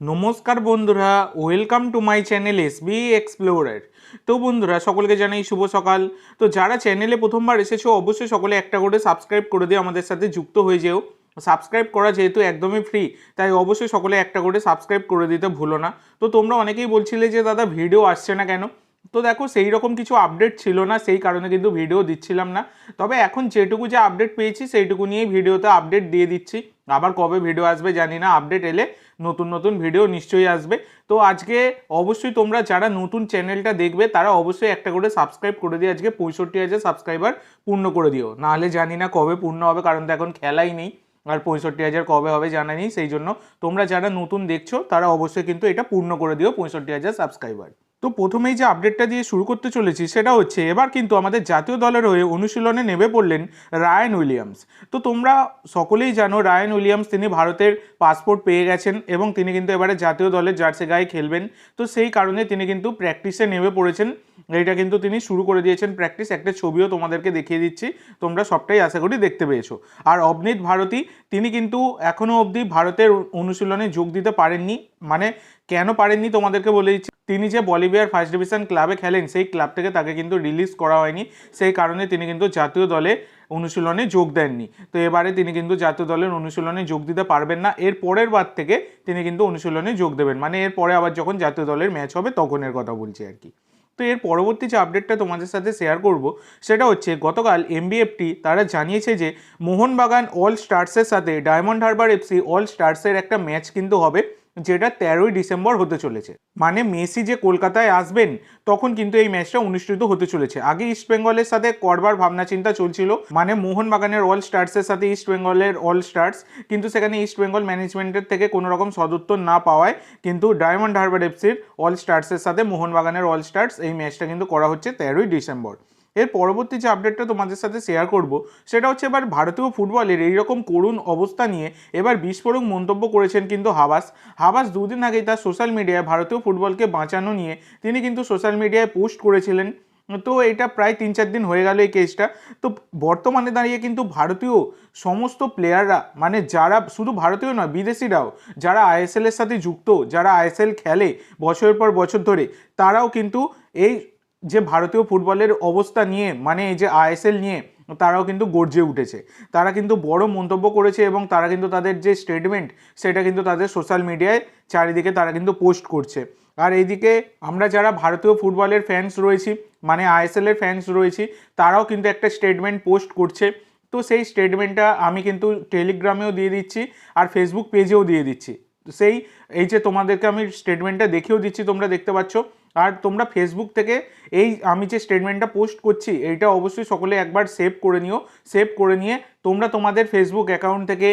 নমস্কার বন্ধুরা welcome to my channel S B explorer তো বন্ধুরা, সকলকে জানাই শুভ সকাল। তো যারা চ্যানেলে প্রথমবার এসেছ, অবশ্যই সকলে একটা করে সাবস্ক্রাইব করে দিয়ে আমাদের সাথে যুক্ত হয়ে যেও। সাবস্ক্রাইব করা যেহেতু একদমই ফ্রি তাই অবশ্যই সকলে একটা করে সাবস্ক্রাইব করে দিতে ভুলো না। তো তোমরা অনেকেই বলছিলে যে, দাদা ভিডিও আসছে না কেন? তো দেখো সেই রকম কিছু আপডেট ছিল না, সেই কারণে কিন্তু ভিডিও দিচ্ছিলাম না। তবে এখন যেটুকু যে আপডেট পেয়েছি, সেইটুকু নিয়েই ভিডিওতে আপডেট দিয়ে দিচ্ছি। আবার কবে ভিডিও আসবে জানি না আপডেট এলে নতুন নতুন ভিডিও নিশ্চয়ই আসবে। তো আজকে অবশ্যই তোমরা যারা নতুন চ্যানেলটা দেখবে, তারা অবশ্যই একটা করে সাবস্ক্রাইব করে দিয়ে আজকে পঁয়ষট্টি হাজার সাবস্ক্রাইবার পূর্ণ করে দিও। নাহলে জানি না কবে পূর্ণ হবে, কারণ তো এখন খেলাই নেই, আর পঁয়ষট্টি হাজার কবে হবে জানা নেই, সেই জন্য তোমরা যারা নতুন দেখছ, তারা অবশ্যই কিন্তু এটা পূর্ণ করে দিও, পঁয়ষট্টি হাজার সাবস্ক্রাইবার তো প্রথমেই যে আপডেটটা দিয়ে শুরু করতে চলেছি সেটা হচ্ছে, এবার কিন্তু আমাদের জাতীয় দলের হয়ে অনুশীলনে নেমে পড়লেন রায়ান উইলিয়ামস। তো তোমরা সকলেই জানো রায়ান উইলিয়ামস, তিনি ভারতের পাসপোর্ট পেয়ে গেছেন এবং তিনি কিন্তু এবারে জাতীয় দলের জার্সি গায়ে খেলবেন। তো সেই কারণে তিনি কিন্তু প্র্যাকটিসে নেমে পড়েছেন। এইটা কিন্তু তিনি শুরু করে দিয়েছেন প্র্যাকটিস একটা ছবিও তোমাদেরকে দেখিয়ে দিচ্ছি। তোমরা সবটাই আশা করি দেখতে পেয়েছ। আর অবনীত ভারতী, তিনি কিন্তু এখনও অবধি ভারতের অনুশীলনে যোগ দিতে পারেননি। মানে কেন পারেননি তোমাদেরকে বলে দিচ্ছি। তিনি যে বলিভিয়ার ফার্স্ট ডিভিশন ক্লাবে খেলেন, সেই ক্লাব থেকে তাকে কিন্তু রিলিজ করা হয়নি। সেই কারণে তিনি কিন্তু জাতীয় দলে অনুশীলনে যোগ দেননি। তো এবারে তিনি কিন্তু জাতীয় দলের অনুশীলনে যোগ দিতে পারবেন না। এর পরের বার থেকে তিনি কিন্তু অনুশীলনে যোগ দেবেন। মানে এর পরে আবার যখন জাতীয় দলের ম্যাচ হবে, তখনের কথা বলছি আর কি। তো এর পরবর্তী যে আপডেটটা তোমাদের সাথে শেয়ার করব, সেটা হচ্ছে গতকাল এমবিএফটি তারা জানিয়েছে যে মোহনবাগান অল স্টার্সের সাথে ডায়মন্ড হারবার এফসি অল স্টার্সের একটা ম্যাচ কিন্তু হবে। যেটা তেরোই ডিসেম্বর হতে চলেছে। মানে মেসি যে কলকাতায় আসবেন, তখন কিন্তু এই ম্যাচটা অনুষ্ঠিত হতে চলেছে। আগে ইস্ট বেঙ্গলের সাথে করবার ভাবনা চিন্তা চলছিল। মানে মোহনবাগানের অল স্টার্সের সাথে ইস্ট বেঙ্গলের অল স্টার্স কিন্তু সেখানে ইস্ট বেঙ্গল ম্যানেজমেন্টের থেকে কোনো রকম সদুত্তর না পাওয়ায় কিন্তু ডায়মন্ড হারবার এফসির অল স্টার্সের সাথে মোহনবাগানের অল স্টার্স এই ম্যাচটা কিন্তু করা হচ্ছে তেরোই ডিসেম্বর। এর পরবর্তী যে আপডেটটা তোমাদের সাথে শেয়ার করব, সেটা হচ্ছে এবার ভারতীয় ফুটবলের এইরকম করুণ অবস্থা নিয়ে এবার বিস্ফোরক মন্তব্য করেছেন কিন্তু হাবাস। হাবাস দুদিন আগেই তার সোশ্যাল মিডিয়ায় ভারতীয় ফুটবলকে বাঁচানো নিয়ে তিনি কিন্তু সোশ্যাল মিডিয়ায় পোস্ট করেছিলেন। তো এটা প্রায় তিন চার দিন হয়ে গেল এই কেসটা তো বর্তমানে দাঁড়িয়ে কিন্তু ভারতীয় সমস্ত প্লেয়াররা মানে যারা শুধু ভারতীয় নয়, বিদেশিরাও, যারা আইএসএল এর সাথে যুক্ত, যারা আইএসএল খেলে বছরের পর বছর ধরে, তারাও কিন্তু এই যে ভারতীয় ফুটবলের অবস্থা নিয়ে মানে এই যে আইএসএল নিয়ে, তারাও কিন্তু গর্জে উঠেছে। তারা কিন্তু বড় মন্তব্য করেছে এবং তারা কিন্তু তাদের যে স্টেটমেন্ট সেটা কিন্তু তাদের সোশ্যাল মিডিয়ায় চারিদিকে তারা কিন্তু পোস্ট করছে। আর এইদিকে আমরা যারা ভারতীয় ফুটবলের ফ্যান্স রয়েছি মানে আইএসএল এর ফ্যান্স রয়েছি, তারাও কিন্তু একটা স্টেটমেন্ট পোস্ট করছে। তো সেই স্টেটমেন্টটা আমি কিন্তু টেলিগ্রামেও দিয়ে দিচ্ছি আর ফেসবুক পেজেও দিয়ে দিচ্ছি। সেই, এই যে তোমাদেরকে আমি স্টেটমেন্টটা দেখেও দিচ্ছি, তোমরা দেখতে পাচ্ছ। আর তোমরা ফেসবুক থেকে এই আমি যে স্টেটমেন্টটা পোস্ট করছি, এইটা অবশ্যই সকলে একবার সেভ করে নিও। সেভ করে নিয়ে তোমরা তোমাদের ফেসবুক অ্যাকাউন্ট থেকে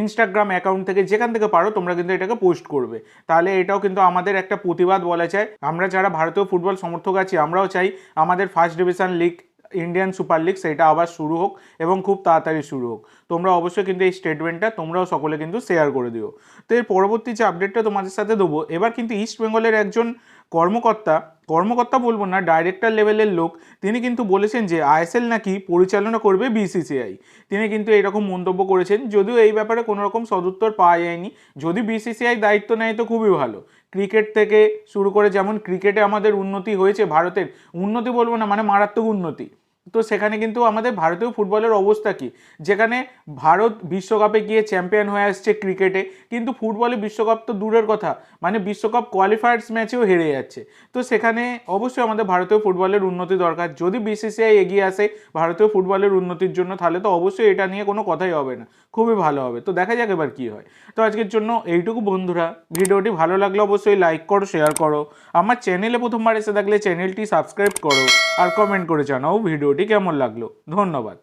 ইনস্টাগ্রাম অ্যাকাউন্ট থেকে, যেখান থেকে পারো, তোমরা কিন্তু এটাকে পোস্ট করবে। তাহলে এটাও কিন্তু আমাদের একটা প্রতিবাদ বলা যায়। আমরা যারা ভারতীয় ফুটবল সমর্থক আছি, আমরাও চাই আমাদের first division league Indian super league সেটা আবার শুরু হোক এবং খুব তাড়াতাড়ি শুরু হোক। তোমরা অবশ্যই কিন্তু এই স্টেটমেন্টটা তোমরাও সকলে কিন্তু শেয়ার করে দিও। তো এর পরবর্তী যে আপডেটটা তোমাদের সাথে দেবো, এবার কিন্তু ইস্ট বেঙ্গলের একজন কর্মকর্তা কর্মকর্তা বলব না ডাইরেক্টর লেভেলের লোক, তিনি কিন্তু বলেছেন যে আইএসএল নাকি পরিচালনা করবে বিসিসিআই তিনি কিন্তু এরকম মন্তব্য করেছেন, যদিও এই ব্যাপারে কোনো রকম সদুত্তর পাওয়া যায়নি। যদি বিসিসিআই দায়িত্ব নেয় তো খুবই ভালো। ক্রিকেট থেকে শুরু করে যেমন ক্রিকেটে আমাদের উন্নতি হয়েছে, ভারতের। উন্নতি বলব না মানে মারাত্মক উন্নতি। তো সেখানে কিন্তু আমাদের ভারতীয় ফুটবলের অবস্থা কি? যেখানে ভারত বিশ্বকাপে গিয়ে চ্যাম্পিয়ন হয়ে আসছে ক্রিকেটে কিন্তু ফুটবলে বিশ্বকাপ তো দূরের কথা মানে বিশ্বকাপ কোয়ালিফায়ার্স ম্যাচেও হেরে যাচ্ছে। তো সেখানে অবশ্যই আমাদের ভারতীয় ফুটবলের উন্নতি দরকার। যদি বিসিসিআই এগিয়ে আসে ভারতীয় ফুটবলের উন্নতির জন্য, তাহলে তো অবশ্যই এটা নিয়ে কোনো কথাই হবে না। খুবই ভালো হবে। তো দেখা যাক এবার কী হয়। তো আজকের জন্য এইটুকু বন্ধুরা। ভিডিওটি ভালো লাগলে অবশ্যই লাইক করো শেয়ার করো। আমার চ্যানেলে প্রথমবার এসে থাকলে চ্যানেলটি সাবস্ক্রাইব করো আর কমেন্ট করে জানাও ভিডিওটি কেমন লাগল? ধন্যবাদ।